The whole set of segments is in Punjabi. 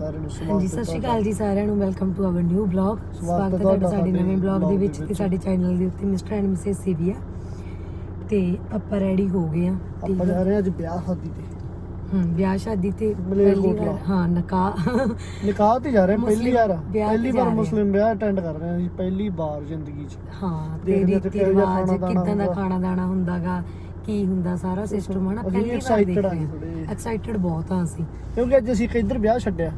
ਸਾਰਿਆਂ ਨੂੰ ਸਵਾਗਤ ਹਾਂਜੀ ਸਤਿ ਸ਼੍ਰੀ ਅਕਾਲ ਜੀ ਸਾਰਿਆਂ ਨੂੰ welcome to our new blog ਸਵਾਗਤ ਹੈ ਤੁਹਾਡਾ ਸਾਡੇ ਨਵੇਂ ਬਲੌਗ ਦੇ ਵਿੱਚ ਤੇ ਸਾਡੇ ਚੈਨਲ ਦੇ ਉੱਤੇ ਮਿਸਟਰ ਐਂਡ ਮਿਸੇਸ ਸੀਵੀਆ ਤੇ ਆਪਾਂ ਰੈਡੀ ਹੋ ਗਏ ਆ ਆਪਾਂ ਜਾ ਰਹੇ ਅੱਜ ਵਿਆਹ ਸ਼ਾਦੀ ਤੇ। ਹੂੰ ਵਿਆਹ ਸ਼ਾਦੀ ਤੇ। ਪਹਿਲੀ ਵਾਰ। ਹਾਂ ਨਕਾਹ ਨਿਕਾਹ ਤੇ ਜਾ ਰਹੇ ਪਹਿਲੀ ਵਾਰ। ਪਹਿਲੀ ਵਾਰ। ਮੁਸਲਿਮ ਵਿਆਹ ਅਟੈਂਡ ਕਰ ਰਹੇ ਹਾਂ ਜੀ ਪਹਿਲੀ ਵਾਰ ਜ਼ਿੰਦਗੀ 'ਚ। ਹਾਂ ਤੇ ਰੀਤੀ ਰਿਵਾਜ ਕਿੱਦਾਂ ਦਾ ਹੁੰਦਾ। ਖਾਣਾ ਦਾਣਾ ਹੁੰਦਾਗਾ। ਕੀ ਹੁੰਦਾ ਸਾਰਾ ਸਿਸਟਮ ਹਨਾ? ਪਹਿਲੀ ਵਾਰ ਦੇਖ ਆ ਜਿਹੇ। ਐਕਸਾਈਟਡ ਬਹੁਤ ਆ ਅਸੀਂ। ਕਿਉਂਕਿ ਅੱਜ ਅਸੀਂ ਇੱਕ ਇੱਧਰ ਵਿਆਹ ਛੱਡਿਆ।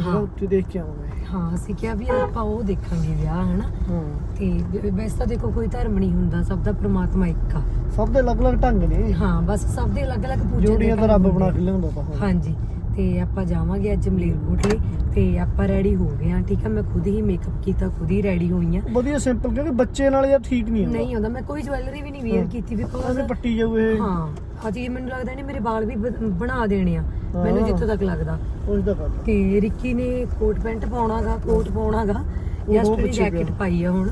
ਹਾਂ। ਉੱਥੇ ਦੇਖ ਕੇ ਆਵਾਂਗੇ। ਹਾਂ ਅਸੀਂ ਕਿਹਾ ਵੀ ਆਪਾਂ ਉਹ ਦੇਖਾਂਗੇ ਵਿਆਹ ਹਨਾ? ਤੇ ਵੈਸੇ ਤਾਂ ਦੇਖੋ ਕੋਈ ਧਰਮ ਨਹੀਂ ਹੁੰਦਾ। ਸਭ ਦਾ ਪ੍ਰਮਾਤਮਾ ਇੱਕ ਆ। ਸਭ ਦੇ ਅਲੱਗ-ਅਲੱਗ ਢੰਗ ਨੇ। ਹਾਂ ਬਸ ਸਭ ਦੇ ਅਲੱਗ-ਅਲੱਗ ਪੂਜਾ ਜੋੜੀਆਂ ਤਾਂ ਰੱਬ ਬਣਾ। ਕੇ ਲਿਆਉਂਦਾ ਤਾਂ। ਹਾਂਜੀ। ਤੇ ਆਪਾਂ ਜਾਵਾਂਗੇ ਅੱਜ ਮਲੇਰਕੋਟਲੇ ਤੇ ਆਪਾਂ ਰੈਡੀ ਹੋ ਗਏ ਆ ਠੀਕ ਆ? ਮੈਂ ਖੁਦ ਹੀ ਮੇਕਅਪ ਕੀਤਾ ਖੁਦ ਹੀ ਰੈਡੀ ਹੋਈ ਆ ਵਧੀਆ ਸਿੰਪਲ ਕਿਉਂਕਿ ਬੱਚੇ ਨਾਲ ਯਾਰ ਠੀਕ ਨਹੀਂ ਹੁੰਦਾ। ਨਹੀਂ ਹੁੰਦਾ ਮੈਂ ਕੋਈ ਜਵੈਲਰੀ ਵੀ ਨਹੀਂ ਵੇਅਰ। ਕੀਤੀ ਐਵੇਂ ਬਿਕੋਜ਼ ਪੱਟੀ ਜਾਊ ਇਹ। ਹਾਂ ਅਜੀ ਮੈਨੂੰ ਲੱਗਦਾ ਨਹੀਂ ਮੇਰੇ ਵਾਲ ਵੀ ਬ- ਬਣਾ ਦੇਣੇ ਆ। ਮੈਨੂੰ ਜਿੱਥੋਂ ਤੱਕ ਲੱਗਦਾ। ਉਸ ਦਾ ਕਰ ਤੇ ਰਿੱਕੀ ਨੇ ਕੋਟ ਪੈਂਟ ਪਾਉਣਾਗਾ ਕੋਟ ਪਾਉਣਾਗਾ ਯਸਟਰਡੇ ਪਿੱਛੇ ਜੈਕਟ। ਪਾਈ ਆ ਹੁਣ।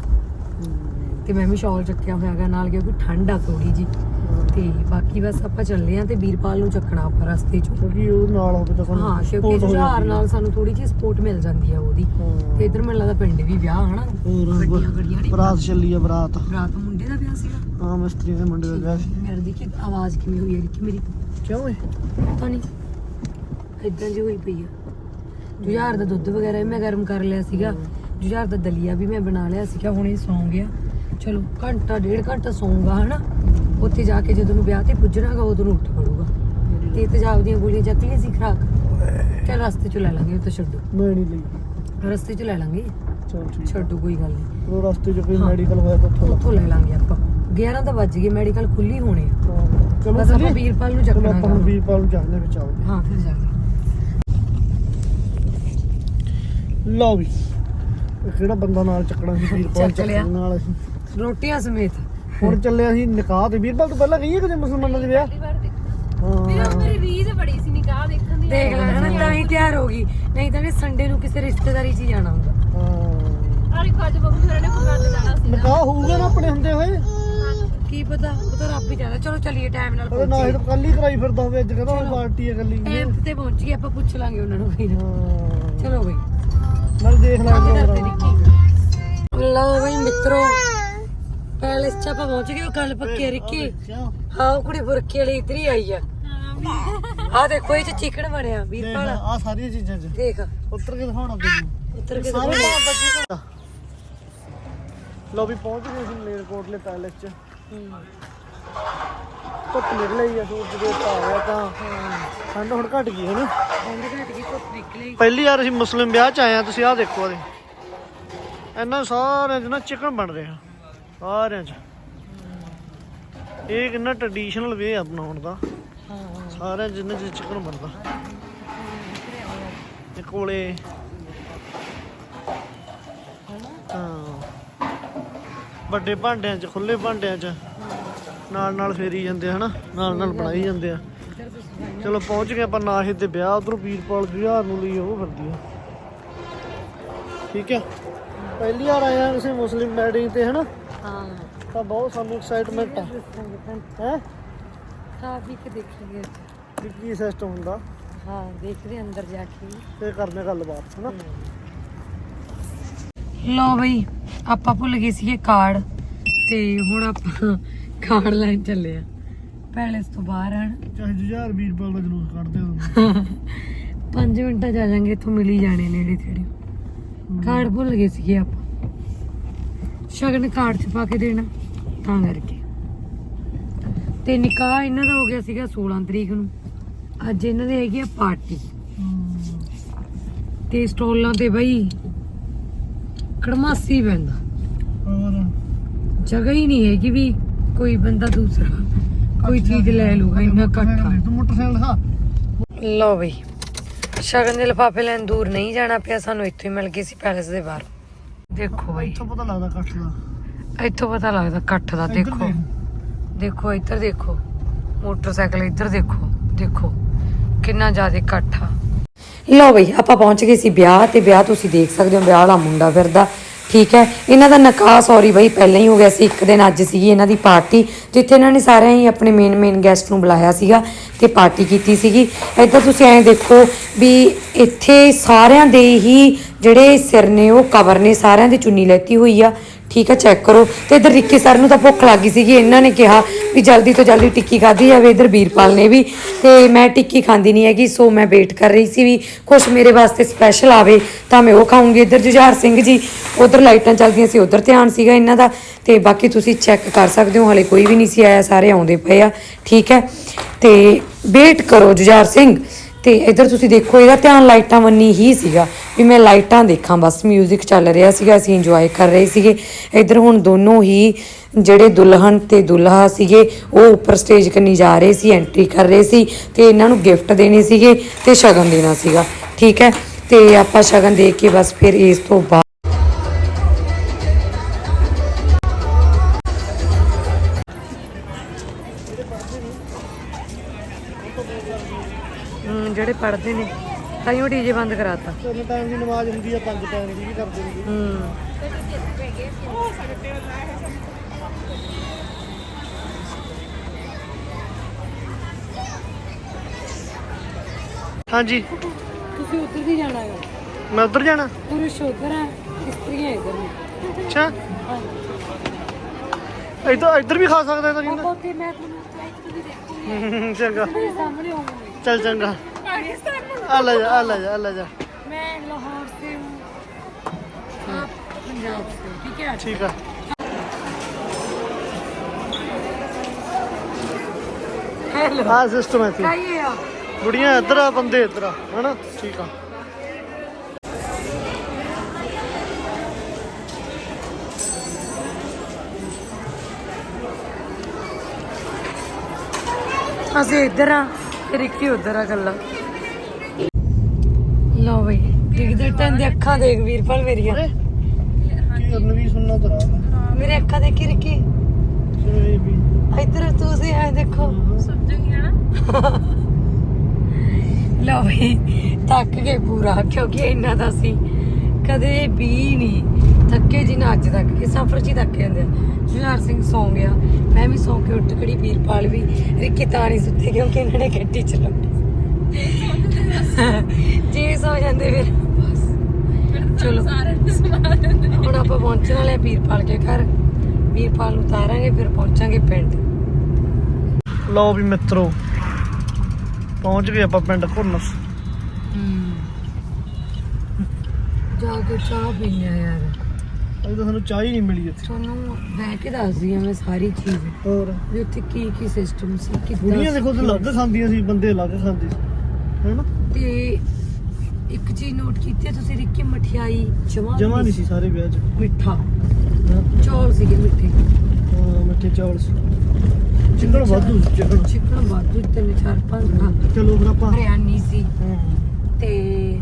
ਤੇ ਮੈਂ ਵੀ ਸ਼ਾਲ ਚੱਕਿਆ ਹੋਇਆਗਾ ਨਾਲ ਕਿਉਂਕਿ ਠੰਡ ਆ ਥੋੜੀ ਜੀ ਤੇ ਬਾਕੀ ਬਸ ਆਪਾਂ ਚੱਲੇ ਆ ਤੇ ਵੀਰਪਾਲ ਨੂੰ ਚੱਕਣਾ ਆਪਾਂ ਰਸਤੇ 'ਚ। ਕਿਉਂਕਿ ਉਹ ਨਾਲ ਹੋਵੇ ਤਾਂ ਸਾਨੂੰ ਹਾਂ ਕਿਉਂਕਿ support ਹੋ ਜੁਝਾਰ ਜਾਂਦੀ ਹੈ। ਨਾਲ ਸਾਨੂੰ ਥੋੜੀ ਜਿਹੀ ਸਪੋਰਟ ਮਿਲ ਜਾਂਦੀ ਆ ਉਹਦੀ। ਹਾਂ। ਤੇ ਇਧਰ ਮੈਨੂੰ ਲੱਗਦਾ ਪਿੰਡ ਵੀ ਵਿਆਹ ਹਨਾ? ਹੋਰ ਗੱਡੀਆਂ ਗੱਡੀਆਂ ਨੇ। ਬਰਾਤ ਚੱਲੀ ਆ ਬਰਾਤ। ਰਾਤ ਮੁੰਡੇ ਦਾ ਵਿਆਹ ਸੀਗਾ? ਹਾਂ ਮਿਸਤਰੀ ਦੇ ਮੁੰਡੇ ਦਾ ਵਿਆਹ ਸੀ। ਮੇਰੇ ਦੀ ਕਿ ਆਵਾਜ਼ ਕਿਵੇਂ ਹੋਈ ਹੈ ਮੇਰੀ? ਕਿਉਂ ਏ? ਪਤਾ ਨਹੀਂ ਇਦਾਂ ਜੀ ਹੋਈ ਪਈ ਆ। ਜੁਝਾਰ ਦਾ ਦੁੱਧ ਵਗੈਰਾ ਵੀ ਮੈਂ ਗਰਮ ਕਰ ਲਿਆ ਸੀਗਾ। ਜੁਝਾਰ ਦਾ ਦਲੀਆ ਵੀ ਮੈਂ ਬਣਾ ਲਿਆ ਸੀਗਾ ਹੁਣੇ ਸੌਂ ਗਿਆ। ਚਲੋ ਘੰਟਾ ਡੇਢ ਘੰਟਾ ਸੌਂਗਾ ਹਨਾ? ਉੱਥੇ ਜਾ ਕੇ ਜਦੋਂ ਨੂੰ ਵਿਆਹ ਤੇ ਪੁੱਜਣਾਗਾ ਉਦੋਂ ਨੂੰ ਉੱਠ ਪੜੂਗਾ ਤੇ ਤੇਜ਼ਾਬ ਦੀਆਂ ਗੋਲੀਆਂ ਚੱਕ ਲਈ ਸੀ ਖਰਾਕ। ਚੱਲ ਰਸਤੇ 'ਚ ਲੈ ਲਾਂਗੇ ਉਹ ਤਾਂ ਛੱਡੋ। ਮੈਂ ਨਹੀਂ ਲਈ। ਰਸਤੇ 'ਚ ਲੈ ਲਾਂਗੇ। ਚਲ ਠੀਕ ਛੱਡੋ ਕੋਈ ਗੱਲ ਨਹੀਂ। ਉਹ ਰਸਤੇ 'ਚ ਕੋਈ ਹਾਂ। ਮੈਡੀਕਲ ਹੋਇਆ ਤਾਂ ਉੱਥੋਂ ਉੱਥੋਂ ਲੈ ਲਾਂਗੇ। ਆਪਾਂ। 11 ਤਾਂ ਵੱਜ ਗਏ ਮੈਡੀਕਲ ਖੁੱਲੀ ਹੋਣੇ ਆ। ਚਲੋ ਬਸ ਆਪਾਂ ਚੱਲੀਏ। ਵੀਰਪਾਲ ਨੂੰ ਚਲੋ ਚੱਕਣਾ ਆਪਾਂ ਨੂੰ ਗਾ। ਵੀਰਪਾਲ ਨੂੰ ਜਾਣਦੇ ਵਿੱਚ ਆਉਂਦੇ ਹਾਂ। ਫਿਰ ਜਾਂਦੇ ਲਓ ਵੀ ਇਹ ਕਿਹੜਾ ਬੰਦਾ ਨਾਲ ਚੱਕਣਾ ਸੀ ਵੀਰਪਾਲ ਚੱਕ ਲਿਆ। ਚੱਕਣ ਨਾਲ ਅਸੀਂ। ਰੋਟੀਆਂ ਸਮੇਤ। ਹੁਣ ਚੱਲੇ ਅਸੀਂ ਨਿਕਾਹ ਤੇ। ਵੀਰਪਾਲ ਤੋਂ ਪਹਿਲਾਂ ਗਈ ਹੈ ਕਦੇ ਮੁਸਲਮਾਨਾਂ ਦੇ ਵਿਆਹ? ਹਾਂ। ਮੇਰੀ ਰੀਝ ਬੜੀ ਸੀ ਨਿਕਾਹ ਦੇਖਣ ਦੀ। ਦੇਖ ਲੈ ਹਨਾ ਤਾਂ ਹੀ ਤਿਆਰ ਹੋ ਗਈ। ਨਹੀਂ ਤਾਂ ਨੇ ਸੰਡੇ ਨੂੰ ਕਿਸੇ ਰਿਸ਼ਤੇਦਾਰੀ 'ਚ ਹੀ ਜਾਣਾ ਹੁੰਦਾ। ਦੇਖੋ ਅੱਜ ਬੱਬੂ ਹੋਰਾਂ ਨੇ ਫੁਗਾਟ ਜਾਣਾ ਸੀ ਨਿਕਾਹ ਹੋਊਗਾ ਨਾ ਆਪਣੇ ਹੁੰਦੇ ਹੋਏ? ਕੀ ਪਤਾ ਉਹ ਤਾਂ ਰੱਬ ਹੀ ਜਾਣਦਾ। ਚਲੋ ਚੱਲੀਏ ਟਾਈਮ ਨਾਲ ਉਹਦੇ ਨਾਲ ਪਹੁੰਚੀਏ। ਇਹ ਕੱਲ ਹੀ ਕਰਾਈ ਫਿਰਦਾ ਹੋਵੇ ਅੱਜ ਕਹਿੰਦਾ ਉਹ ਚਲੋ। ਪਾਰਟੀ ਹੈ ਕੱਲੀ ਟਾਈਮ ਤੇ ਪਹੁੰਚ ਗਏ ਆਪਾਂ ਪੁੱਛ ਲਾਂਗੇ ਉਹਨਾਂ ਨੂੰ ਫਿਰ। ਹਾਂ। ਚਲੋ ਬਈ। ਨਾਲ ਦੇਖ ਲੈ ਕੰਮ ਕਰਦੇ ਰਿੱਕੀ ਲਓ ਬਈ ਮਿੱਤਰੋ ਪੈਲਸ ਚ ਆਪਾਂ ਪਹੁੰਚ ਗਏ ਉਹ ਗੱਲ ਪੱਕੀ ਆ ਰਿੱਕੀ। ਹਾਂ ਉਹ ਕੁੜੀ ਬੁਰਕੀ ਵਾਲੀ ਇਤਰੀ ਆਈ ਆ। ਆ ਦੇਖੋ ਇਹ ਚ ਚਿਕਨ ਬਣਿਆ ਵੀਰਪਾਲ ਆ ਸਾਰੀਆਂ ਚੀਜ਼ਾਂ 'ਚ। ਦੇਖ। ਉੱਤਰ ਕੇ ਦਿਖਾਉਣਾ ਤੈਨੂੰ ਉੱਤਰ ਕੇ ਸਾਰੇ ਦਿਖਾਉਣਾ। ਲੋ ਵੀ ਪਹੁੰਚ ਗਏ ਸੀ ਮਲੇਰਕੋਟਲੇ ਪੈਲੇਸ 'ਚ। ਧੁੱਪ ਨਿਕਲ ਆਈ ਆ ਸੂਰਜ ਦੇ ਆ ਗਿਆ ਤਾਂ। ਠੰਡ ਹੁਣ ਘਟ ਗਈ ਹੈ ਨਾ। ਘਟ ਗਈ ਧੁੱਪ ਨਿਕਲੀ। ਪਹਿਲੀ ਵਾਰ ਅਸੀਂ ਮੁਸਲਿਮ ਵਿਆਹ 'ਚ ਆਏ ਆ ਤੁਸੀਂ ਆਹ ਦੇਖੋ ਇਹਦੇ ਇਹਨਾਂ ਸਾਰਿਆਂ 'ਚ ਨਾ ਚਿਕਨ ਬਣ ਰਿਹਾ। ਸਾਰਿਆਂ 'ਚ। ਇਹ ਕਿੰਨਾ ਟ੍ਰੈਡੀਸ਼ਨਲ ਵੇ ਆ ਬਣਾਉਣ ਦਾ। ਹਾਂ ਸਾਰਿਆਂ 'ਚ ਇਹਨਾਂ 'ਚ ਚਿਕਨ ਬਣਦਾ। ਤੇ ਕੋਲੇ ਹਾਂ। ਵੱਡੇ ਭਾਂਡਿਆਂ 'ਚ ਖੁੱਲੇ ਭਾਂਡਿਆਂ 'ਚ। ਨਾਲ ਨਾਲ ਫੇਰੀ ਜਾਂਦੇ ਆ, ਹਨਾ? ਨਾਲ ਨਾਲ ਬਣਾਈ ਜਾਂਦੇ ਆ। ਚਲੋ ਪਹੁੰਚ ਗਏ ਆਪਾਂ ਨਾਹੇ ਤੇ ਵਿਆਹ। ਉਧਰ ਵੀਰਪਾਲ ਜੁਹਾਰ ਨੂੰ ਲਈ ਉਹ ਫਿਰਦੀ ਆ। ਠੀਕ ਹੈ ਪਹਿਲੀ ਵਾਰ ਆਏ ਆ ਕਿਸੇ ਮੁਸਲਿਮ ਵੈਡਿੰਗ ਤੇ, ਹਨਾ? ਹਾਂ। ਤਾਂ ਬਹੁਤ ਸਾਨੂੰ ਐਕਸਾਈਟਮੈਂਟ ਆ। ਹੈ? ਖਾ ਪੀ ਕੇ ਦੇਖਾਂਗੇ ਵੀ ਕੀ ਸਿਸਟਮ ਹੁੰਦਾ। ਹਾਂ ਦੇਖਦੇ ਅੰਦਰ ਜਾ ਕੇ। ਤੇ ਕਰਦੇ ਆ ਗੱਲਬਾਤ ਹਨਾ? ਲੋ ਬਈ ਆਪਾਂ ਭੁੱਲ ਗਏ ਸੀਗੇ ਕਾਰਡ। ਤੇ ਹੁਣ ਆਪਾਂ ਕਾਰਡ ਲੈਣ ਚੱਲੇ ਆ ਪੈਲੇਸ ਤੋਂ ਬਾਹਰ ਚਾਹੇ ਜੁਝਾਰ ਵੀਰਪਾਲ ਦਾ ਜਲੂਸ ਕੱਢਦੇ ਹੋ 5 ਮਿੰਟਾਂ 'ਚ ਆ ਜਾਾਂਗੇ ਇੱਥੋਂ ਮਿਲ ਹੀ ਜਾਣੇ ਨੇੜੇ ਤੇੜੇ। ਕਾਰਡ ਭੁੱਲ ਗਏ ਸੀਗੇ ਆਪਾਂ। ਸ਼ਗਨ ਕਾਰਡ 'ਚ ਪਾ ਕੇ ਦੇਣਾ ਤਾਂ ਕਰਕੇ। ਤੇ ਨਿਕਾਹ ਇਹਨਾਂ ਦਾ ਹੋ ਗਿਆ ਸੀਗਾ 16 ਤਰੀਕ ਨੂੰ। ਅੱਜ ਇਹਨਾਂ ਦੇ ਹੈਗੀ ਆ ਪਾਰਟੀ। ਤੇ ਸਟੋਲਾਂ ਤੇ ਬਈ ਕੜਮਾਸੀ ਪੈਂਦਾ। ਹੋਰ? ਜਗ੍ਹਾ ਹੀ ਨਹੀਂ ਹੈਗੀ ਵੀ ਕੋਈ ਬੰਦਾ ਦੂਸਰਾ ਕੋਈ ਚੀਜ਼ ਲੈ ਲੂਗਾ ਇੰਨਾ ਇਕੱਠਾ। ਮੋਟਰਸਾਈਕਲ ਦਿਖਾ। ਲਓ ਬਈ ਸ਼ਗਨ ਦੇ ਲਿਫਾਫੇ ਲੈਣ ਦੂਰ ਨਹੀਂ ਜਾਣਾ ਪਿਆ ਸਾਨੂੰ ਇੱਥੋਂ ਹੀ ਮਿਲ ਗਏ ਸੀ ਪੈਲਸ ਦੇ ਬਾਹਰ। ਦੇਖੋ ਬਈ। ਇੱਥੋਂ ਪਤਾ ਲੱਗਦਾ ਕੱਠ ਦਾ। ਇੱਥੋਂ ਪਤਾ ਲੱਗਦਾ ਇਕੱਠ ਦਾ ਦੇਖੋ। ਦੇਖ। ਇੱਧਰ ਦੇਖੋ। ਮੋਟਰਸਾਈਕਲ ਇੱਧਰ ਦੇਖੋ ਦੇਖੋ। ਕਿੰਨਾ ਜ਼ਿਆਦਾ ਇਕੱਠ ਆ। ਲਓ ਬਈ ਆਪਾਂ ਪਹੁੰਚ ਗਏ ਸੀ ਵਿਆਹ ਤੇ ਵਿਆਹ ਤੁਸੀਂ ਦੇਖ ਸਕਦੇ ਹੋ ਵਿਆਹ ਵਾਲਾ ਮੁੰਡਾ ਫਿਰਦਾ। ਠੀਕ ਹੈ? ਇਹਨਾਂ ਦਾ ਨਿਕਾਹ ਸੌਰੀ ਬਈ, ਪਹਿਲਾਂ ਹੀ ਹੋ ਗਿਆ ਸੀ, ਇੱਕ ਦਿਨ ਅੱਜ ਸੀਗੀ ਇਹਨਾਂ ਦੀ ਪਾਰਟੀ, ਜਿੱਥੇ ਇਹਨਾਂ ਨੇ ਸਾਰਿਆਂ ਹੀ ਆਪਣੇ ਮੇਨ ਮੇਨ ਗੈਸਟ ਨੂੰ ਬੁਲਾਇਆ ਸੀਗਾ ਤੇ ਪਾਰਟੀ ਕੀਤੀ ਸੀਗੀ। ਇੱਧਰ ਤੁਸੀਂ ਐਂ ਦੇਖੋ ਵੀ ਇੱਥੇ ਸਾਰਿਆਂ ਦੇ ਹੀ ਜਿਹੜੇ ਸਿਰ ਨੇ ਉਹ ਕਵਰ ਨੇ, ਸਾਰਿਆਂ ਦੀ ਚੁੰਨੀ ਲੈਤੀ ਹੋਈ ਆ। ਠੀਕ ਹੈ ਚੈੱਕ ਕਰੋ। ਤੇ ਇਧਰ ਰਿੱਕੀ ਸਰ ਨੂੰ ਤਾਂ ਭੁੱਖ ਲੱਗ ਗਈ ਸੀਗੀ। ਇਹਨਾਂ ਨੇ ਕਿਹਾ ਵੀ ਜਲਦੀ ਤੋਂ ਜਲਦੀ ਟਿੱਕੀ ਖਾਧੀ ਜਾਵੇ, ਇਧਰ ਵੀਰਪਾਲ ਨੇ ਵੀ। ਤੇ ਮੈਂ ਟਿੱਕੀ ਖਾਂਦੀ ਨਹੀਂ ਹੈਗੀ ਸੋ ਮੈਂ ਵੇਟ ਕਰ ਰਹੀ ਸੀ ਵੀ ਕੁਝ ਮੇਰੇ ਵਾਸਤੇ ਸਪੈਸ਼ਲ ਆਵੇ, ਤਾਂ ਮੈਂ ਉਹ ਖਾਊਂਗੀ। ਇਧਰ ਜੁਝਾਰ ਸਿੰਘ ਜੀ, ਉਧਰ ਲਾਈਟਾਂ ਚੱਲਦੀਆਂ ਸੀ, ਉਧਰ ਧਿਆਨ ਸੀਗਾ ਇਹਨਾਂ ਦਾ। ਤੇ ਬਾਕੀ ਤੁਸੀਂ ਚੈੱਕ ਕਰ ਸਕਦੇ ਹੋ, ਹਲੇ ਕੋਈ ਵੀ ਨਹੀਂ ਸੀ ਆਇਆ, ਸਾਰੇ ਆਉਂਦੇ ਪਏ ਆ। ਠੀਕ ਹੈ। ਤੇ ਵੇਟ ਕਰੋ ਜੁਝਾਰ ਸਿੰਘ। ਤੇ ਇੱਧਰ ਤੁਸੀਂ ਦੇਖੋ, ਇਹਦਾ ਧਿਆਨ ਲਾਈਟਾਂ ਵੰਨੀ ਹੀ ਸੀਗਾ। ਵੀ ਮੈਂ ਲਾਈਟਾਂ ਦੇਖਾਂ, ਬਸ 뮤직 ਚੱਲ ਰਿਹਾ ਸੀਗਾ, ਅਸੀਂ ਇੰਜੋਏ ਕਰ ਰਹੇ ਸੀਗੇ। ਇੱਧਰ ਹੁਣ ਦੋਨੋਂ ਹੀ ਜਿਹੜੇ ਦੁਲਹਨ ਤੇ ਦੁਲਹਾ ਸੀਗੇ, ਉਹ ਉੱਪਰ ਸਟੇਜ ਕੰਨੀ ਜਾ ਰਹੇ ਸੀ ਐਂਟਰੀ ਕਰ ਰਹੇ ਸੀ ਤੇ ਇਹਨਾਂ ਨੂੰ ਗਿਫਟ ਦੇਣੇ ਸੀਗੇ ਤੇ ਸ਼ਗਨ ਦੇਣਾ ਸੀਗਾ। ਠੀਕ ਹੈ? ਤੇ ਆਪਾਂ ਸ਼ਗਨ ਦੇ ਕੇ ਬਸ ਫਿਰ ਇਸ ਤੋਂ ਬਾਅਦ ਜਿਹੜੇ ਪੜਦੇ ਨੇ ਤਾਈਓ ਡੀਜੇ ਬੰਦ ਕਰਾਤਾ। ਤਿੰਨ ਟਾਈਮ ਦੀ ਨਮਾਜ਼ ਹੁੰਦੀ ਆ ਪੰਜ ਟਾਈਮ ਦੀ ਵੀ ਕਰਦੇ ਨੇ। ਹੂੰ। ਹਾਂਜੀ। ਤੁਸੀਂ ਉੱਧਰ ਦੀ ਜਾਣਾ ਹੈ। ਮੈਂ ਉੱਧਰ ਜਾਣਾ। ਪੁਰਸ਼ ਉੱਧਰ ਹੈ ਇਸਤਰੀਆਂ ਇੱਧਰ ਨੇ ਅੱਛਾ। ਇੱਧਰ ਇੱਧਰ ਵੀ ਖਾ ਸਕਦਾ ਤਾਂ ਆਪਾਂ ਉੱਥੇ ਮੈਂ ਤੁਹਾਨੂੰ ਫਲਾਈਟ ਵੀ ਦੇਖੂੰਗੀ। ਚੰਗਾ। ਮੇਰੇ ਸਾਹਮਣੇ ਹੋਊਂਗੀ ਚੱਲ ਚੰਗਾ। ਆ ਲੈ ਜਾ ਆ ਲੈ ਜਾ ਆ ਲੈ ਜਾ मैं लाहौर से हूँ आप पंजाब से ठीक है ਠੀਕ ਆ हेलो ਆ ਸਿਸਟਮ ਹੈ ਇੱਥੇ आइए आप ਬੁੜੀਆਂ ਇੱਧਰ ਆ ਬੰਦੇ ਇੱਧਰ ਆ ਹਨਾ ਠੀਕ ਆ ਅਸੀਂ ਇੱਧਰ ਆ ਤੇ ਰਿੱਕੀ ਉੱਧਰ ਆ ਗੱਲਾਂ ਦੀ ਅੱਖਾਂ ਦੇਖ ਵੀਰਪਾਲ ਮੇਰੀਆਂ। ਕਰਨ ਵੀ ਸੁਣਨਾ ਤਰਾ ਮੇਰੇ ਅੱਖਾਂ ਦੇਖੀ ਰਿੱਕੀ? ਵੀ। ਇੱਧਰ ਤੁਸੀਂ ਐ ਦੇਖੋ। ਸਮਝੂਗੀ ਲਓ ਬਈ ਥੱਕ ਗਏ ਪੂਰਾ ਕਿਉਂਕਿ ਇੰਨਾ ਦਾ ਸੀ ਕਦੇ ਵੀ ਨਹੀਂ ਥੱਕੇ ਜੀ ਨਾ ਅੱਜ ਤੱਕ ਕਿ ਸਫ਼ਰ 'ਚ ਹੀ ਥੱਕ ਜਾਂਦੇ ਆ। ਜੁਝਾਰ ਸਿੰਘ ਸੌਂ ਗਿਆ। ਮੈਂ ਵੀ ਸੌਂ ਕੇ ਉੱਠ ਖੜੀ ਵੀਰਪਾਲ ਵੀ ਰਿੱਕੀ ਤਾਂ ਨਹੀਂ ਸੁੱਤੇ ਕਿਉਂਕਿ ਇਹਨਾਂ ਨੇ ਗੱਡੀ ਚਲਾਉਣੀ। ਜੇ ਸੌ ਜਾਂਦੇ ਫਿਰ। ਚਲੋ। ਹੁਣ ਆਪਾਂ ਪਹੁੰਚਣ ਵਾਲੇ ਆ ਵੀਰਪਾਲ ਕੇ ਘਰ। ਵੀਰਪਾਲ ਨੂੰ ਉਤਾਰਾਂਗੇ ਫਿਰ ਪਹੁੰਚਾਂਗੇ ਪਿੰਡ। ਲਓ ਵੀ ਮਿੱਤਰੋ ਪਹੁੰਚ ਗਏ ਆਪਾਂ ਪਿੰਡ ਘੁਰਨਸ ਜਾ ਕੇ ਚਾਹ ਪੀਣੀ ਆ ਯਾਰ। ਅਜੇ ਤਾਂ ਸਾਨੂੰ ਚਾਹ ਹੀ ਨਹੀਂ ਮਿਲੀ ਇੱਥੇ। ਤੁਹਾਨੂੰ ਬਹਿ ਕੇ ਦੱਸਦੀ ਆ ਮੈਂ ਸਾਰੀ ਚੀਜ਼। ਹੋਰ? ਵੀ ਉੱਥੇ ਕੀ ਕੀ ਸਿਸਟਮ ਸੀ ਕਿੱਦਾਂ ਦੇਖੋ ਤੇ ਅਲੱਗ ਖਾਂਦੀਆਂ ਸੀ ਬੰਦੇ ਅਲੱਗ ਖਾਂਦੇ ਸੀ। ਹੈਨਾ ਤੇ ਇੱਕ ਚੀਜ਼ ਨੋਟ ਕੀਤੀ ਹੈ ਤੁਸੀਂ ਰਿੱਕੀ ਮਠਿਆਈ ਜਮਾ ਜਮਾ ਨਹੀਂ ਸੀ। ਸਾਰੇ ਵਿਆਹ 'ਚ। ਮਿੱਠਾ। ਹਾਂ, ਚੌਲ ਸੀਗੇ ਮਿੱਠੇ। ਹਾਂ ਮਿੱਠੇ ਚੌਲ ਸੀ। ਚਿਕਨ ਵਾਧੂ ਸੀ ਚਿਕਨ। ਚਿਕਨ ਵਾਧੂ ਤਿੰਨ ਚਾਰ ਪੰਜ ਖਾ ਚਲੋ ਫਿਰ ਆਪਾਂ ਹਰਿਆਣੀ ਸੀ। ਹਾਂ, ਤੇ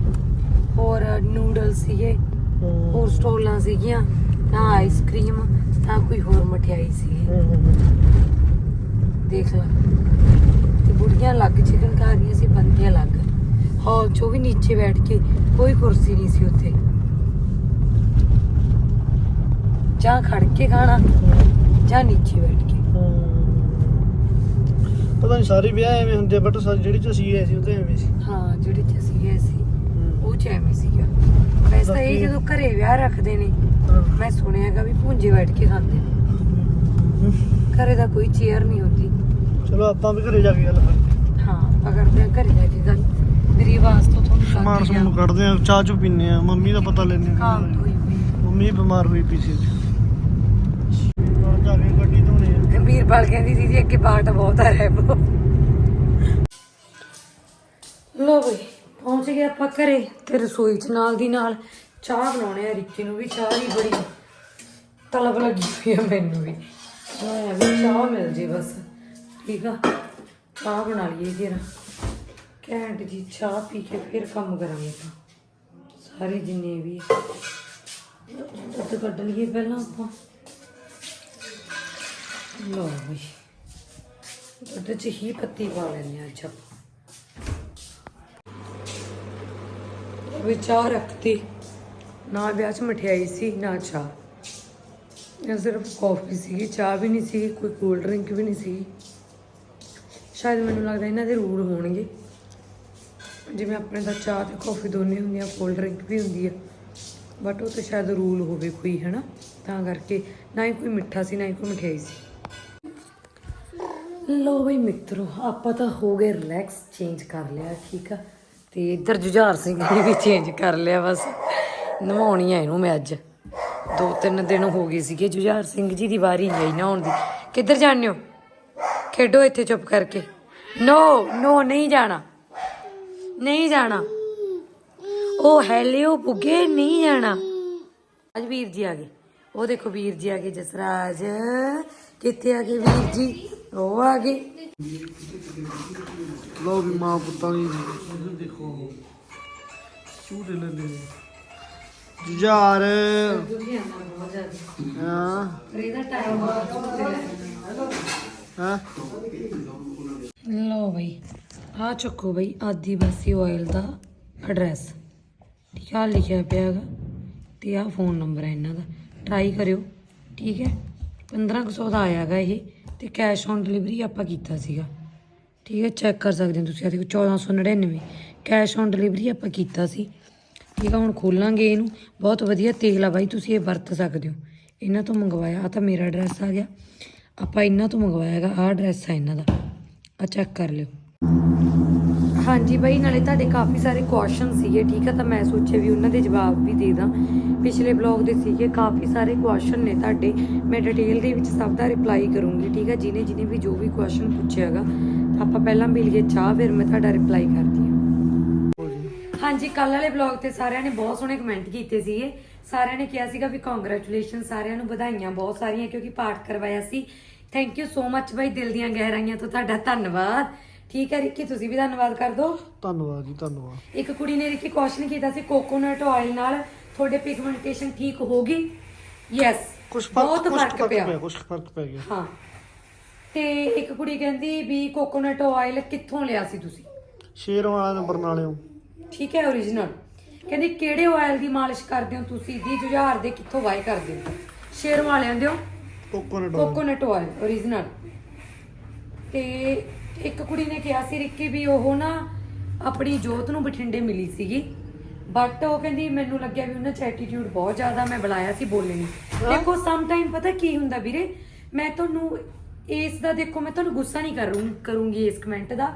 ਹੋਰ ਨੂਡਲ ਸੀਗੇ। ਹਾਂ, ਹੋਰ ਸਟੋਲਾਂ ਸੀਗੀਆਂ ਤਾਂ ਆਈਸਕ੍ਰੀਮ ਤਾਂ ਕੋਈ ਹੋਰ ਮਠਿਆਈ ਸੀ ਹਾਂ, ਹਾਂ, ਦੇਖ ਲਾ। ਤੇ ਬੁੜੀਆਂ ਅਲੱਗ ਚਿਕਨ ਖਾ ਰਹੀਆਂ ਸੀ ਬੰਦੇ ਅਲੱਗ। ਹਾਲ ਚੋਂ ਵੀ ਨੀਚੇ ਬੈਠ ਕੇ ਕੋਈ ਕੁਰਸੀ ਨਹੀਂ ਸੀ ਉੱਥੇ। ਜਾਂ ਖੜ ਕੇ ਖਾਣਾ ਜਾਂ ਨੀਚੇ ਬੈਠ ਕੇ। ਪਤਾ ਨਹੀਂ ਸਾਰੇ ਵਿਆਹ ਐਵੇਂ ਹੁੰਦੇ ਬਟ ਜਿਹੜੀ ਚ ਅਸੀਂ ਗਏ ਸੀ ਉਹ ਤਾਂ ਐਵੇਂ ਸੀ। ਹਾਂ ਜਿਹੜੇ ਚ ਅਸੀਂ ਗਏ ਸੀ ਉਹ ਚ ਐਵੇਂ ਸੀਗਾ। ਵੈਸੇ ਤਾਂ ਇਹ ਜਦੋਂ ਘਰੇ ਵਿਆਹ ਰੱਖਦੇ ਨੇ। ਮੈਂ ਸੁਣਿਆਗਾ ਵੀ ਭੁੰਜੇ ਬੈਠ ਕੇ ਖਾਂਦੇ ਨੇ। ਘਰੇ ਦਾ ਕੋਈ ਚੇਅਰ ਨਹੀਂ ਹੁੰਦੀ। ਚਲੋ ਆਪਾਂ ਵੀ ਘਰੇ ਜਾ ਕੇ ਗੱਲ ਕਰਦੇ। ਹਾਂ ਆਪਾਂ ਕਰਦੇ ਆ ਘਰੇ ਜਾ ਕੇ ਗੱਲ। ਮੇਰੀ ਆਵਾਜ਼ ਤੋਂ ਤੁਹਾਨੂੰ ਲੱਗ ਸਮਾਨ ਗਿਆ ਸਮੂਨ ਕੱਢਦੇ ਆ ਚਾਹ ਚੁ ਪੀਨੇ ਆ ਮੰਮੀ ਦਾ ਪਤਾ ਲੈਣੇ ਆ। ਕਾਮ ਹੋਈ ਪਈ ਮੰਮੀ ਬਿਮਾਰ ਹੋਈ ਪਈ ਸੀ ਅੱਜ। ਹੁਣ ਜਾ ਕੇ ਗੱਡੀ ਧੋਣੇ ਆ। ਗੰਭੀਰ ਬਾਲ ਕਹਿੰਦੀ ਦੀਦੀ ਅੱਗੇ ਪਾਰਟ ਬਹੁਤ ਆ ਰੈਬੋ ਲੋ ਬਈ ਪਹੁੰਚ ਗਏ ਆਪਾਂ ਘਰੇ ਤੇ ਰਸੋਈ 'ਚ ਨਾਲ ਦੀ ਨਾਲ ਚਾਹ ਬਣਾਉਣੇ ਆ। ਰਿੱਕੀ ਨੂੰ ਵੀ ਚਾਹ ਦੀ ਬੜੀ ਤਲਬ ਲੱਗੀ ਹੋਈ ਆ ਮੈਨੂੰ ਵੀ। ਮੈਂ ਵੀ ਚਾਹ ਮਿਲ ਜੇ ਬਸ ਠੀਕ ਆ? ਚਾਹ ਬਣਾ ਲਈਏ ਜਰਾ ਘੈਂਟ ਜੀ ਚਾਹ ਪੀ ਕੇ ਫਿਰ ਕੰਮ ਕਰਾਂਗੇ ਆਪਾਂ। ਸਾਰੇ ਜਿੰਨੇ ਵੀ ਆ। ਦੁੱਧ ਕੱਢ ਲਈਏ ਪਹਿਲਾਂ ਆਪਾਂ। ਲਓ ਬਈ, ਦੁੱਧ 'ਚ ਹੀ ਪੱਤੀ ਪਾ ਲੈਂਦੇ ਹਾਂ ਅੱਜ ਆਪਾਂ। ਵੀ ਚਾਹ ਰੱਖਤੀ, ਨਾ ਵਿਆਹ 'ਚ ਮਠਿਆਈ ਸੀ, ਨਾ ਚਾਹ। ਇਹ ਸਿਰਫ ਕਾਫੀ ਸੀਗੀ, ਚਾਹ ਵੀ ਨਹੀਂ ਸੀ ਕੋਈ ਕੋਲਡ ਡਰਿੰਕ ਵੀ ਨਹੀਂ ਸੀ ਸ਼ਾਇਦ ਮੈਨੂੰ ਲੱਗਦਾ ਇਹਨਾਂ ਦੇ ਰੂਲ ਹੋਣਗੇ। ਜਿਵੇਂ ਆਪਣੇ ਦਾ ਚਾਹ ਤੇ ਕਾਫੀ ਦੋਨੇ ਹੁੰਦੀਆਂ ਕੋਲਡ ਡਰਿੰਕ ਵੀ ਹੁੰਦੀ ਆ। ਬਟ ਉਹ ਤਾਂ ਸ਼ਾਇਦ ਰੂਲ ਹੋਵੇ ਕੋਈ, ਹਨਾ? ਤਾਂ ਕਰਕੇ ਨਾ ਹੀ ਕੋਈ ਮਿੱਠਾ ਸੀ, ਨਾ ਹੀ ਕੋਈ ਮਠਿਆਈ ਸੀ। ਲੋ ਬਈ ਮਿੱਤਰੋ, ਆਪਾਂ ਤਾਂ ਹੋ ਗਏ ਰਿਲੈਕਸ ਚੇਂਜ ਕਰ ਲਿਆ, ਠੀਕ ਆ? ਤੇ ਇੱਧਰ ਜੁਝਾਰ ਸਿੰਘ ਨੇ ਵੀ ਚੇਂਜ ਕਰ ਲਿਆ, ਬਸ। ਨਵਾਉਣੀ ਆ ਇਹਨੂੰ ਮੈਂ ਅੱਜ। ਦੋ ਤਿੰਨ ਦਿਨ ਹੋ ਗਏ ਸੀਗੇ ਜੁਝਾਰ ਸਿੰਘ ਜੀ ਦੀ ਵਾਰੀ ਨਹੀਂ ਆਈ ਨਹਾਉਣ ਦੀ। ਕਿੱਧਰ ਜਾਂਦੇ ਹੋ? ਖੇਡੋ ਇੱਥੇ ਚੁੱਪ ਕਰਕੇ। ਨੋ ਨੋ ਨਹੀਂ ਜਾਣਾ। ਨਹੀਂ ਜਾਣਾ। ਉਹ ਹੈਲਿਓ ਬੁੱਗੇ ਨਹੀਂ ਜਾਣਾ। ਅੱਜ ਵੀਰ ਜੀ ਆ ਗਏ। ਉਹ ਦੇਖੋ ਵੀਰ ਜੀ ਆ ਗਏ ਜਸਰਾਜ। ਕਿੱਥੇ ਆ ਗਏ ਵੀਰ ਜੀ? ਉਹ ਆ ਗਏ। ਲੋ ਵੀ ਮਾਂ ਪੁੱਤਾਂ ਦੀ ਜੀ। ਦੇਖੋ। ਝੂਟੇ ਲੈ ਲੈ ਜੁਝਾਰ ਹਾਂ। ਹਾਂ। ਲੋ ਬਈ। ਆ ਚੱਕੋ ਬਈ, ਆਦੀਵਾਸੀ ਆਇਲ ਦਾ ਐਡਰੈਸ ਠੀਕ ਆ ਲਿਖਿਆ ਪਿਆ ਹੈਗਾ ਤੇ ਆ ਫੋਨ ਨੰਬਰ ਹੈ ਇਹਨਾਂ ਦਾ। ਟਰਾਈ ਕਰਿਓ, ਠੀਕ ਹੈ? 1500 ਦਾ ਆਇਆ ਹੈਗਾ ਇਹ ਤੇ ਕੈਸ਼ ਔਨ ਡਿਲੀਵਰੀ ਆਪਾਂ ਕੀਤਾ ਸੀਗਾ। ਠੀਕ ਹੈ ਚੈੱਕ ਕਰ ਸਕਦੇ ਹੋ ਤੁਸੀਂ। ਆ ਦੇਖੋ 1499 ਕੈਸ਼ ਔਨ ਡਿਲੀਵਰੀ ਆਪਾਂ ਕੀਤਾ ਸੀ। ਠੀਕ ਆ, ਹੁਣ ਖੋਲਾਂਗੇ ਇਹਨੂੰ। ਬਹੁਤ ਵਧੀਆ ਤੇਲ ਆ ਬਾਈ, ਤੁਸੀਂ ਇਹ ਵਰਤ ਸਕਦੇ ਹੋ। ਇਹਨਾਂ ਤੋਂ ਮੰਗਵਾਇਆ ਆ ਤਾਂ ਮੇਰਾ ਐਡਰੈਸ ਆ ਗਿਆ। ਆਪਾਂ ਇਹਨਾਂ ਤੋਂ ਮੰਗਵਾਇਆ ਹੈਗਾ, ਆਹ ਐਡਰੈਸ ਆ ਇਹਨਾਂ ਦਾ। ਆ ਚੈੱਕ ਕਰ ਲਿਓ। ਹਾਂਜੀ ਬਾਈ, ਨਾਲੇ ਤੁਹਾਡੇ ਕਾਫੀ ਸਾਰੇ ਕੁਐਸਚਨ ਸੀਗੇ, ਠੀਕ ਆ? ਤਾਂ ਮੈਂ ਸੋਚਿਆ ਵੀ ਉਹਨਾਂ ਦੇ ਜਵਾਬ ਵੀ ਦੇ ਦਾਂ। ਪਿਛਲੇ ਬਲੌਗ ਦੇ ਸੀਗੇ, ਕਾਫੀ ਸਾਰੇ ਕੁਐਸਚਨ ਨੇ ਤੁਹਾਡੇ। ਮੈਂ ਡਿਟੇਲ ਦੇ ਵਿੱਚ ਸਭ ਦਾ ਰਿਪਲਾਈ ਕਰੂੰਗੀ, ਠੀਕ ਆ? ਜਿਹਨੇ ਜਿਹਨੇ ਵੀ ਜੋ ਵੀ ਕੁਐਸਚਨ ਪੁੱਛਿਆਗਾ ਆਪਾਂ ਪਹਿਲਾਂ ਮਿਲ ਗਏ ਚਾਹ, ਫਿਰ ਮੈਂ ਤੁਹਾਡਾ ਰਿਪਲਾਈ ਕਰਦੀ ਹਾਂ ਹਾਂਜੀ ਕੱਲ ਵਾਲੇ ਬਲੌਗ ਤੇ ਸਾਰਿਆਂ ਨੇ ਬਹੁਤ ਸੋਹਣੇ ਕਮੈਂਟ ਕੀਤੇ ਸੀਗੇ। ਸਾਰਿਆਂ ਨੇ ਕਿਹਾ ਸੀਗਾ ਵੀ ਕੰਗ੍ਰੈਚੁਲੇਸ਼ਨ ਸਾਰਿਆਂ ਨੂੰ ਵਧਾਈਆਂ ਬਹੁਤ ਸਾਰੀਆਂ, ਕਿਉਂਕਿ ਪਾਠ ਕਰਵਾਇਆ ਸੀ। ਥੈਂਕ ਯੂ ਸੋ ਮੱਚ ਬਾਈ, ਦਿਲ ਦੀਆਂ ਗਹਿਰਾਈਆਂ ਤੋਂ ਤੁਹਾਡਾ ਧੰਨਵਾਦ। ਠੀਕ ਹੈ ਰਿੱਕੀ ਤੁਸੀਂ ਵੀ ਧੰਨਵਾਦ ਕਰ ਦਿਓ। ਧੰਨਵਾਦ ਜੀ ਧੰਨਵਾਦ। ਇੱਕ ਕੁੜੀ ਨੇ ਰਿੱਕੀ ਕੁਐਸਚਨ ਕੀਤਾ ਸੀ ਕੋਕੋਨਟ ਆਇਲ ਨਾਲ ਤੁਹਾਡੇ ਪਿਗਮੈਂਟੇਸ਼ਨ ਠੀਕ ਹੋ ਗਈ। ਯੈਸ ਕੁਝ ਬਹੁਤ ਫ਼ਰਕ ਪਿਆ। ਕੁਝ ਫ਼ਰਕ ਪੈ ਗਿਆ। ਹਾਂ। ਤੇ ਇੱਕ ਕੁੜੀ ਕਹਿੰਦੀ ਵੀ ਕੋਕੋਨਟ ਆਇਲ ਕਿੱਥੋਂ ਲਿਆ ਸੀ ਤੁਸੀਂ? ਸ਼ੇਰ ਵਾਲਾ ਨੰਬਰ ਨਾਲਿਓ ਠੀਕ ਹੈ origignal ਕਹਿੰਦੀ ਕਿਹੜੇ ਆਇਲ ਦੀ ਮਾਲਿਸ਼ ਕਰਦੇ ਹੋ ਤੁਸੀਂ? ਦੀ ਜੁਝਾਰ ਦੇ ਕਿੱਥੋਂ ਵਾਏ ਕਰਦੇ ਹੋ? ਸ਼ੇਰ ਵਾਲਿਆਂ ਦੇ ਕੋਕੋਨਟ ਕੋਕੋਨਟ ਆਇਲ origignal ਤੇ ਇੱਕ ਕੁੜੀ ਨੇ ਕਿਹਾ ਸੀ ਰਿੱਕੀ ਵੀ ਉਹ ਨਾ ਆਪਣੀ ਜੋਤ ਨੂੰ ਬਠਿੰਡੇ ਮਿਲੀ ਸੀਗੀ। ਬਟ ਉਹ ਕਹਿੰਦੀ ਮੈਨੂੰ ਲੱਗਿਆ ਵੀ ਉਹਨਾਂ ਚ ਐਟੀਟਿਊਡ ਬਹੁਤ ਜ਼ਿਆਦਾ ਮੈਂ ਬੁਲਾਇਆ ਸੀ ਬੋਲੇ ਨਹੀਂ ਦੇਖੋ ਸਮ ਟਾਈਮ ਪਤਾ ਕੀ ਹੁੰਦਾ ਵੀਰੇ? ਮੈਂ ਤੁਹਾਨੂੰ ਇਸ ਦਾ ਦੇਖੋ ਮੈਂ ਤੁਹਾਨੂੰ ਗੁੱਸਾ ਨਹੀਂ ਕਰੂੰ ਕਰੂੰਗੀ ਇਸ ਕਮੈਂਟ ਦਾ।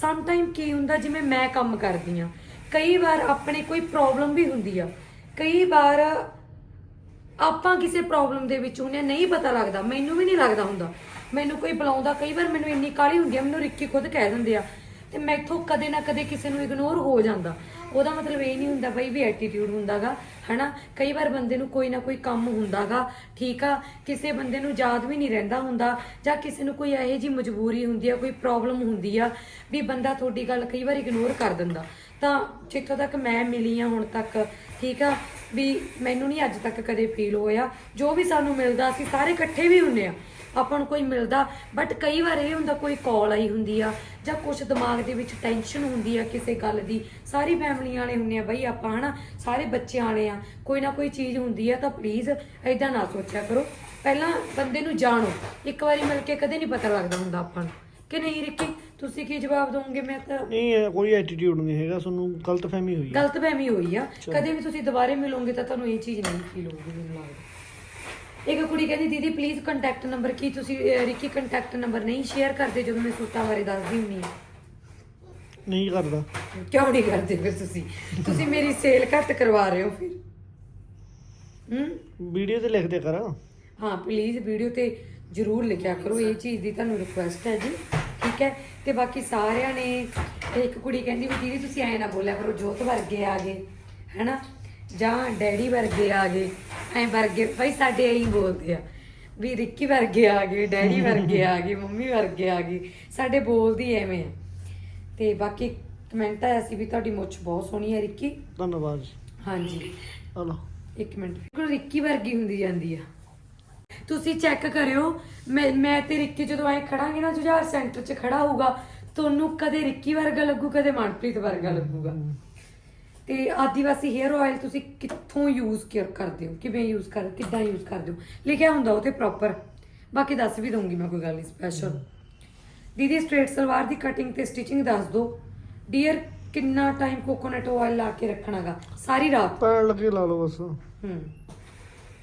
ਸਮ ਟਾਈਮ ਕੀ ਹੁੰਦਾ ਜਿਵੇਂ ਮੈਂ ਕੰਮ ਕਰਦੀ ਆ ਕਈ ਵਾਰ ਆਪਣੇ ਕੋਈ ਪ੍ਰੋਬਲਮ ਵੀ ਹੁੰਦੀ ਆ। ਕਈ ਵਾਰ ਆਪਾਂ ਕਿਸੇ ਪ੍ਰੋਬਲਮ ਦੇ ਵਿੱਚ ਹੁੰਨੇ ਨਹੀਂ ਪਤਾ ਲੱਗਦਾ ਮੈਨੂੰ ਵੀ ਨਹੀਂ ਲੱਗਦਾ ਹੁੰਦਾ। ਮੈਨੂੰ ਕੋਈ ਬੁਲਾਉਂਦਾ, ਕਈ ਵਾਰ ਮੈਨੂੰ ਇੰਨੀ ਕਾਲੀ ਹੁੰਦੀ ਆ, ਮੈਨੂੰ ਰਿੱਕੀ ਖੁਦ ਕਹਿ ਦਿੰਦੇ ਆ। ਤੇ ਮੈਥੋਂ ਕਦੇ ਨਾ ਕਦੇ ਕਿਸੇ ਨੂੰ ਇਗਨੋਰ ਹੋ ਜਾਂਦਾ। ਉਹਦਾ ਮਤਲਬ ਇਹ ਨਹੀਂ ਹੁੰਦਾ ਬਈ ਵੀ ਐਟੀਟਿਊਡ ਹੁੰਦਾਗਾ, ਹਨਾ? ਕਈ ਵਾਰ ਬੰਦੇ ਨੂੰ ਕੋਈ ਨਾ ਕੋਈ ਕੰਮ ਹੁੰਦਾਗਾ, ਠੀਕ ਆ? ਕਿਸੇ ਬੰਦੇ ਨੂੰ ਯਾਦ ਵੀ ਨਹੀਂ ਰਹਿੰਦਾ ਹੁੰਦਾ, ਜਾਂ ਕਿਸੇ ਨੂੰ ਕੋਈ ਇਹੋ ਜੀ ਮਜਬੂਰੀ ਹੁੰਦੀ ਆ, ਕੋਈ ਪ੍ਰੋਬਲਮ ਹੁੰਦੀ ਆ, ਵੀ ਬੰਦਾ ਤੁਹਾਡੀ ਗੱਲ ਕਈ ਵਾਰ ਇਗਨੋਰ ਕਰ ਦਿੰਦਾ। ਤਾਂ ਜਿੱਥੋਂ ਤੱਕ ਮੈਂ ਮਿਲੀ ਆ ਹੁਣ ਤੱਕ, ਠੀਕ ਆ? ਵੀ ਮੈਨੂੰ ਨਹੀਂ ਅੱਜ ਤੱਕ ਕਦੇ ਫੀਲ ਹੋਇਆ। ਜੋ ਵੀ ਸਾਨੂੰ ਮਿਲਦਾ, ਅਸੀਂ ਸਾਰੇ ਇਕੱਠੇ ਵੀ ਹੁੰਨੇ ਆ। ਆਪਾਂ ਨੂੰ ਕੋਈ ਮਿਲਦਾ। ਬਟ ਕਈ ਵਾਰ ਇਹ ਹੁੰਦਾ ਕੋਈ ਕਾਲ ਆਈ ਹੁੰਦੀ ਆ ਜਾਂ ਕੁਝ ਦਿਮਾਗ ਦੇ ਵਿੱਚ ਟੈਨਸ਼ਨ ਹੁੰਦੀ ਆ ਕਿਸੇ ਗੱਲ ਦੀ। ਸਾਰੀ ਫੈਮਿਲੀ ਵਾਲੇ ਹੁੰਨੇ ਆ ਬਈ ਆਪਾਂ ਹਨਾ ਸਾਰੇ ਬੱਚਿਆਂ ਵਾਲੇ ਆ। ਕੋਈ ਨਾ ਕੋਈ ਚੀਜ਼ ਹੁੰਦੀ ਆ ਤਾਂ ਪਲੀਜ਼ ਐਦਾਂ ਨਾ ਸੋਚਿਆ ਕਰੋ। ਪਹਿਲਾਂ ਬੰਦੇ ਨੂੰ ਜਾਣੋ। ਇੱਕ ਵਾਰੀ ਮਿਲ ਕੇ ਕਦੇ ਨਹੀਂ ਪਤਾ ਲੱਗਦਾ ਹੁੰਦਾ ਆਪਾਂ ਨੂੰ। ਕਿ ਨਹੀਂ ਰਿੱਕੀ ਤੁਸੀਂ ਕੀ ਜਵਾਬ ਦੋਗੇ ਮੈਂ ਤਾਂ ਨਹੀਂ ਇਹ ਕੋਈ ਐਟੀਟਿਊਡ ਨਹੀਂ ਹੈਗਾ ਤੁਹਾਨੂੰ ਗਲਤਫਹਿਮੀ ਹੋਈ ਹੈ ਗਲਤਫਹਿਮੀ ਹੋਈ ਆ। ਕਦੇ ਵੀ ਤੁਸੀਂ ਦੁਬਾਰੇ ਮਿਲੋਗੇ ਤਾਂ ਤੁਹਾਨੂੰ ਇਹ ਚੀਜ਼ ਨਹੀਂ ਫੀਲ ਹੋਊਗੀ ਮੈਨੂੰ ਲੱਗਦਾ। ਇੱਕ ਕੁੜੀ ਕਹਿੰਦੀ ਦੀਦੀ ਪਲੀਜ਼ ਕੰਟੈਕਟ ਨੰਬਰ ਕੀ ਤੁਸੀਂ ਅਹ, ਰਿੱਕੀ ਕੰਟੈਕਟ ਨੰਬਰ ਨਹੀਂ ਸ਼ੇਅਰ ਕਰਦੇ ਜਦੋਂ ਮੈਂ ਸੂਟਾਂ ਬਾਰੇ ਦੱਸਦੀ ਹੁੰਨੀ ਆ ਨਹੀਂ ਕਰਦਾ। ਕਿਉਂ ਨਹੀਂ ਕਰਦੇ ਫਿਰ ਤੁਸੀਂ? ਤੁਸੀਂ ਮੇਰੀ ਸੇਲ ਘੱਟ ਕਰਵਾ ਰਹੇ ਹੋ ਫਿਰ। ਹੂੰ? ਵੀਡੀਓ ਤੇ ਲਿਖਦੇ ਕਰ। ਹਾਂ ਪਲੀਜ਼ ਵੀਡੀਓ ਤੇ ਜਰੂਰ ਲਿਖਿਆ ਕਰੋ। ਇਹ ਚੀਜ਼ ਦੀ ਤੁਹਾਨੂੰ ਰਿਕੁਐਸਟ ਹੈ ਜੀ। ਠੀਕ ਹੈ? ਤੇ ਬਾਕੀ ਸਾਰਿਆਂ ਨੇ ਤੇ ਇੱਕ ਕੁੜੀ ਕਹਿੰਦੀ ਵੀ ਦੀਦੀ ਤੁਸੀਂ ਐ ਨਾ ਬੋਲਿਆ ਕਰੋ ਜੋਤ ਵਰਗੇ ਆ ਗਏ। ਹੈਨਾ? ਜਾਂ ਡੈਡੀ ਵਰਗੇ ਆ ਗਏ ਐ ਵਰਗੇ ਭਾਈ ਸਾਡੇ ਐਂ ਬੋਲਦੇ ਆ ਵੀ ਰਿੱਕੀ ਵਰਗੇ ਆ ਗਏ ਡੈਡੀ ਵਰਗੇ ਆ ਗਏ ਮੰਮੀ ਵਰਗੇ ਆ ਗਏ ਸਾਡੇ ਬੋਲਦੀ ਐਵੇਂ ਆ। ਤੇ ਬਾਕੀ ਕਮੈਂਟ ਆਇਆ ਸੀ ਵੀ ਤੁਹਾਡੀ ਮੁੱਛ ਬਹੁਤ ਸੋਹਣੀ ਹੈ ਰਿੱਕੀ। ਧੰਨਵਾਦ ਜੀ। ਹਾਂਜੀ। ਹਲੋ ਇੱਕ ਮਿੰਟ ਬਿਲਕੁਲ ਰਿੱਕੀ ਵਰਗੀ ਹੁੰਦੀ ਜਾਂਦੀ ਆ। ਤੁਸੀਂ ਚੈੱਕ ਕਰਿਓ ਮੈਂ ਮੈਂ ਤੇ ਰਿੱਕੀ ਜਦੋਂ ਐ ਖੜਾਂਗੇ ਨਾ ਜੁਝਾਰ ਸੈਂਟਰ 'ਚ ਖੜਾ ਹੋਊਗਾ ਤੁਹਾਨੂੰ ਕਦੇ ਰਿੱਕੀ ਵਰਗਾ ਲੱਗੂ ਕਦੇ ਮਨਪ੍ਰੀਤ ਵਰਗਾ ਲੱਗੂਗਾ। ਤੇ ਆਦੀਵਾਸੀ 헤ਅਰ ਆਇਲ ਤੁਸੀਂ ਕਿੱਥੋਂ ਯੂਜ਼ ਕਰਦੇ ਹੋ? ਕਿਵੇਂ ਯੂਜ਼ ਕਰ ਕਿੱਦਾਂ ਯੂਜ਼ ਕਰਦੇ ਹੋ? ਲਿਖਿਆ ਹੁੰਦਾ ਉਹ ਤੇ ਪ੍ਰੋਪਰ ਬਾਕੀ ਦੱਸ ਵੀ ਦਊਂਗੀ ਮੈਂ ਕੋਈ ਗੱਲ ਨਹੀਂ ਸਪੈਸ਼ਲ ਦੀਦੀ ਸਟ੍ਰੇਟ ਸਲਵਾਰ ਦੀ ਕਟਿੰਗ ਤੇ ਸਟਿਚਿੰਗ ਦੱਸ ਦਿਓ ਡੀਅਰ ਕਿੰਨਾ ਟਾਈਮ ਕੋਕੋਨਟ ਆਇਲ ਲਾ ਕੇ ਰੱਖਣਾਗਾ? ਸਾਰੀ ਰਾਤ। ਪੈਣ ਲੱਗੇ ਲਾ ਲਓ ਬਸ। ਹੂੰ।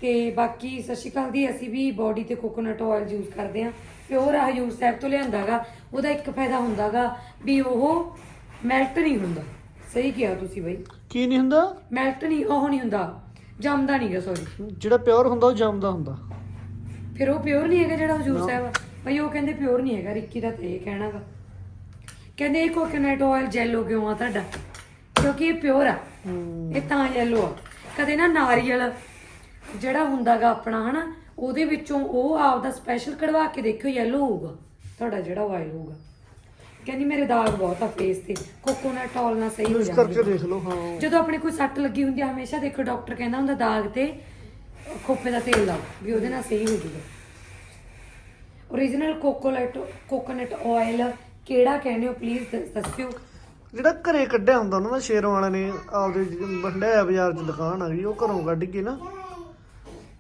ਤੇ ਬਾਕੀ ਸਤਿ ਸ਼੍ਰੀ ਅਕਾਲ ਦੀ ਅਸੀਂ ਵੀ ਬਾਡੀ ਤੇ ਕੋਕੋਨਟ ਆਇਲ ਯੂਜ਼ ਕਰਦੇ ਆਂ ਪਿਓਰ ਆ ਹਜੂਰ ਸਾਹਿਬ ਤੋਂ ਲਿਆਂਦਾਗਾ। ਉਹਦਾ ਇੱਕ ਫਾਇਦਾ ਹੁੰਦਾਗਾ ਵੀ ਉਹ ਮੈਲਟ ਨਹੀਂ ਹੁੰਦਾ। ਸਹੀ ਕਿਹਾ ਤੁਸੀਂ ਬਈ। ਕੀ ਨਹੀਂ ਹੁੰਦਾ? ਮੈਲਟ ਨਹੀਂ ਉਹ ਨਹੀਂ ਹੁੰਦਾ। ਜੰਮਦਾ ਨਹੀਂਗਾ ਸੌਰੀ ਜਿਹੜਾ ਪਿਓਰ ਹੁੰਦਾ ਉਹ ਜੰਮਦਾ ਹੁੰਦਾ। ਫਿਰ ਉਹ ਪਿਓਰ ਨਹੀਂ ਹੈਗਾ ਜਿਹੜਾ ਹਜੂਰ ਸਾਹਿਬ ਆ? ਭਈ ਉਹ ਕਹਿੰਦੇ ਪਿਓਰ ਨਹੀਂ ਹੈਗਾ ਰਿੱਕੀ ਦਾ ਤੇ ਇਹ ਕਹਿਣਾਗਾ ਕਹਿੰਦੇ ਇਹ ਕੋਕੋਨਟ ਆਇਲ ਜੈਲੋ ਕਿਉਂ ਆ ਤੁਹਾਡਾ? ਕਿਉਂਕਿ ਇਹ ਪਿਓਰ ਆ। ਇਹ ਤਾਂ ਯੈਲੋ ਆ। ਕਦੇ ਨਾ ਨਾਰੀਅਲ ਜਿਹੜਾ ਹੁੰਦਾਗਾ ਆਪਣਾ ਹਨਾ ਉਹਦੇ ਵਿੱਚੋਂ ਉਹ ਆਪਦਾ ਸਪੈਸ਼ਲ ਕਢਵਾ ਕੇ ਦੇਖਿਓ ਯੈਲੋ ਹੋਊਗਾ। ਤੁਹਾਡਾ ਜਿਹੜਾ ਆਇਲ ਹੋਊਗਾ। ਕਹਿੰਦੀ ਮੇਰੇ ਦਾਗ ਬਹੁਤ ਆ ਫੇਸ ਤੇ। ਕੋਕੋਨਟ ਆਇਲ ਨਾਲ ਸਹੀ ਹੋ ਇਸ ਕਰਕੇ ਜਾਂਦੇ ਦੇਖ ਲਓ ਹਾਂ। ਜਦੋਂ ਆਪਣੇ ਕੋਈ ਸੱਟ ਲੱਗੀ ਹੁੰਦੀ ਆ ਹਮੇਸ਼ਾ ਦੇਖੋ ਡਾਕਟਰ ਕਹਿੰਦਾ ਹੁੰਦਾ ਦਾਗ ਤੇ ਖੋਪੇ ਦਾ ਤੇਲ ਲਾਓ ਵੀ ਉਹਦੇ ਨਾਲ ਸਹੀ ਹੋ ਜੂਗਾ। origignal ਕੋਕੋਨਟ ਕੋਕੋਨਟ ਆਇਲ ਕਿਹੜਾ ਕਹਿੰਦੇ ਹੋ? ਪਲੀਜ਼ ਦੱਸਿਓ। ਜਿਹੜਾ ਘਰੇ ਕੱਢਿਆ ਹੁੰਦਾ ਉਹਨਾਂ ਦਾ ਸ਼ੇਰੋਂ ਵਾਲਿਆਂ ਨੇ ਆਪਦੇ ਵੰਡਿਆ ਬਾਜ਼ਾਰ 'ਚ ਦੁਕਾਨ ਆ ਗਈ ਉਹ ਘਰੋਂ ਕੱਢ ਕੇ ਨਾ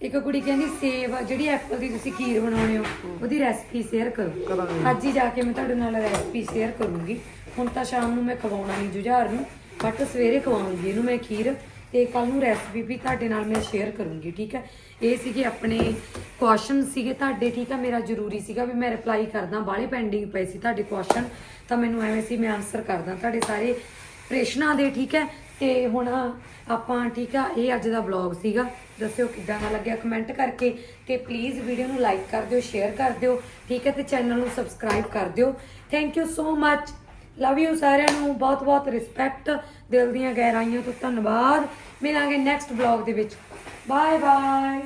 ਇੱਕ ਕੁੜੀ ਕਹਿੰਦੀ ਆ, ਜਿਹੜੀ ਐਪਲ ਦੀ ਤੁਸੀਂ ਖੀਰ ਬਣਾਉਣੇ ਹੋ ਉਹਦੀ ਰੈਸਪੀ ਸ਼ੇਅਰ ਕਰੋ। ਕਰਾਂਗੇ। ਅੱਜ ਹੀ ਜਾ ਕੇ ਮੈਂ ਤੁਹਾਡੇ ਨਾਲ ਰੈਸਪੀ ਸ਼ੇਅਰ ਕਰੂੰਗੀ। ਹੁਣ ਤਾਂ ਸ਼ਾਮ ਨੂੰ ਮੈਂ ਖਵਾਉਣਾ ਨਹੀਂ ਜੁਝਾਰ ਨੂੰ ਬਟ ਸਵੇਰੇ ਖਵਾਉਂਗੀ ਇਹਨੂੰ ਮੈਂ ਖੀਰ ਤੇ ਕੱਲ ਨੂੰ ਰੈਸਪੀ ਵੀ ਤੁਹਾਡੇ ਨਾਲ ਮੈਂ ਸ਼ੇਅਰ ਕਰੂੰਗੀ ਠੀਕ ਹੈ? ਇਹ ਸੀਗੇ ਆਪਣੇ ਕੁਐਸਚਨ ਸੀਗੇ ਤੁਹਾਡੇ ਠੀਕ ਹੈ? ਮੇਰਾ ਜ਼ਰੂਰੀ ਸੀਗਾ ਵੀ ਮੈਂ ਰਿਪਲਾਈ ਕਰਦਾ ਬਾਹਲੇ ਪੈਂਡਿੰਗ ਪਏ ਸੀ ਤੁਹਾਡੇ ਕੁਐਸਚਨ ਤਾਂ ਮੈਨੂੰ ਐਵੇਂ ਸੀ ਮੈਂ ਆਨਸਰ ਕਰਦਾ। ਤੁਹਾਡੇ ਸਾਰੇ ਪ੍ਰੇਸ਼ਨਾਂ ਦੇ ਠੀਕ ਹੈ? ਤੇ ਹੁਣ ਆਪਾਂ ਠੀਕ ਆ, ਇਹ ਅੱਜ ਦਾ ਵਲੌਗ ਸੀਗਾ। ਦੱਸਿਓ ਕਿੱਦਾਂ ਦਾ ਲੱਗਿਆ ਕਮੈਂਟ ਕਰਕੇ ਤੇ ਪਲੀਜ਼ ਵੀਡੀਓ ਨੂੰ ਲਾਈਕ ਕਰ ਦਿਓ ਸ਼ੇਅਰ ਕਰ ਦਿਓ, ਠੀਕ ਹੈ, ਤੇ ਚੈਨਲ ਨੂੰ ਸਬਸਕ੍ਰਾਈਬ ਕਰ ਦਿਓ। Thank you so much love you ਸਾਰਿਆਂ ਨੂੰ ਬਹੁਤ ਬਹੁਤ ਰਿਸਪੈਕਟ ਦਿਲ ਦੀਆਂ ਗਹਿਰਾਈਆਂ ਤੋਂ ਧੰਨਵਾਦ। ਮਿਲਾਂਗੇ ਨੈਕਸਟ ਵਲੌਗ ਦੇ ਵਿੱਚ। Bye bye